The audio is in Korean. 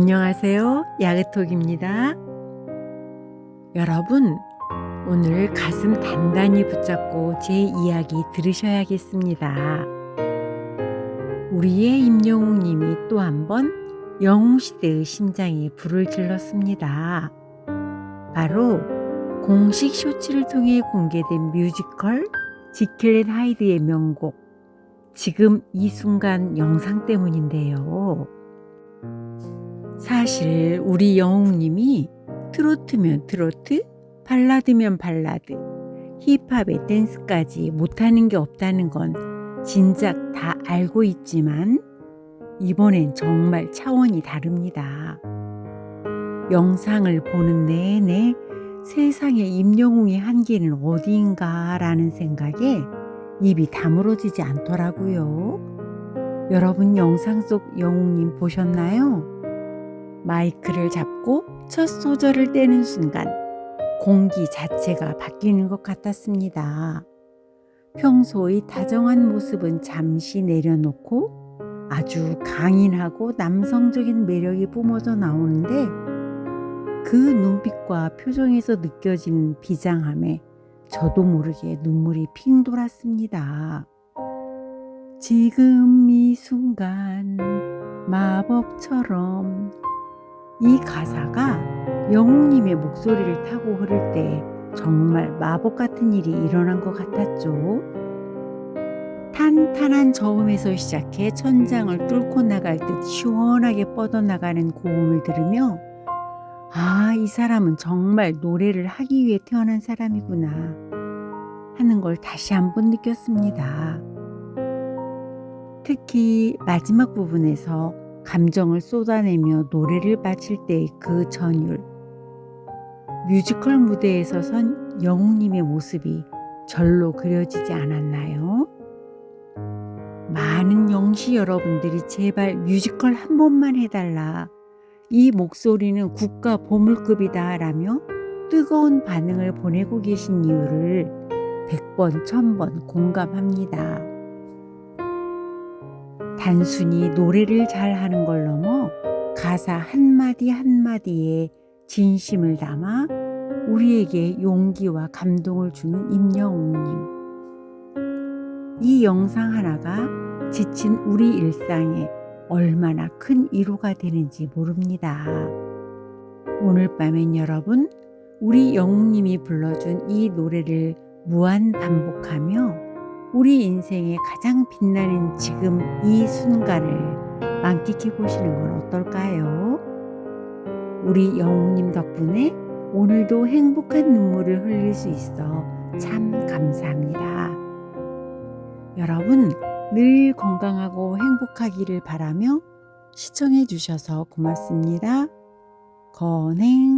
안녕하세요. 야그톡입니다. 여러분, 오늘 가슴 단단히 붙잡고 제 이야기 들으셔야겠습니다. 우리의 임영웅 님이 또 한 번 영웅시대의 심장에 불을 질렀습니다. 바로 공식 쇼츠를 통해 공개된 뮤지컬 지킬렛 하이드의 명곡 지금 이 순간 영상 때문인데요. 사실 우리 영웅님이 트로트면 트로트, 발라드면 발라드, 힙합에 댄스까지 못하는 게 없다는 건 진작 다 알고 있지만 이번엔 정말 차원이 다릅니다. 영상을 보는 내내 세상에 임영웅의 한계는 어디인가라는 생각에 입이 다물어지지 않더라고요. 여러분 영상 속 영웅님 보셨나요? 마이크를 잡고 첫 소절을 떼는 순간 공기 자체가 바뀌는 것 같았습니다. 평소의 다정한 모습은 잠시 내려놓고 아주 강인하고 남성적인 매력이 뿜어져 나오는데 그 눈빛과 표정에서 느껴지는 비장함에 저도 모르게 눈물이 핑 돌았습니다. 지금 이 순간 마법처럼 이 가사가 영웅님의 목소리를 타고 흐를 때 정말 마법 같은 일이 일어난 것 같았죠. 탄탄한 저음에서 시작해 천장을 뚫고 나갈 듯 시원하게 뻗어나가는 고음을 들으며 아, 이 사람은 정말 노래를 하기 위해 태어난 사람이구나 하는 걸 다시 한번 느꼈습니다. 특히 마지막 부분에서 감정을 쏟아내며 노래를 바칠 때의 그 전율. 뮤지컬 무대에서 선 영웅님의 모습이 절로 그려지지 않았나요? 많은 영시 여러분들이 제발 뮤지컬 한 번만 해달라. 이 목소리는 국가 보물급이다 라며 뜨거운 반응을 보내고 계신 이유를 100번, 1000번 공감합니다. 단순히 노래를 잘 하는 걸 넘어 가사 한마디 한마디에 진심을 담아 우리에게 용기와 감동을 주는 임영웅님. 이 영상 하나가 지친 우리 일상에 얼마나 큰 위로가 되는지 모릅니다. 오늘 밤엔 여러분, 우리 영웅님이 불러준 이 노래를 무한 반복하며 우리 인생의 가장 빛나는 지금 이 순간을 만끽해 보시는 건 어떨까요? 우리 영웅님 덕분에 오늘도 행복한 눈물을 흘릴 수 있어 참 감사합니다. 여러분, 늘 건강하고 행복하기를 바라며 시청해 주셔서 고맙습니다. 건행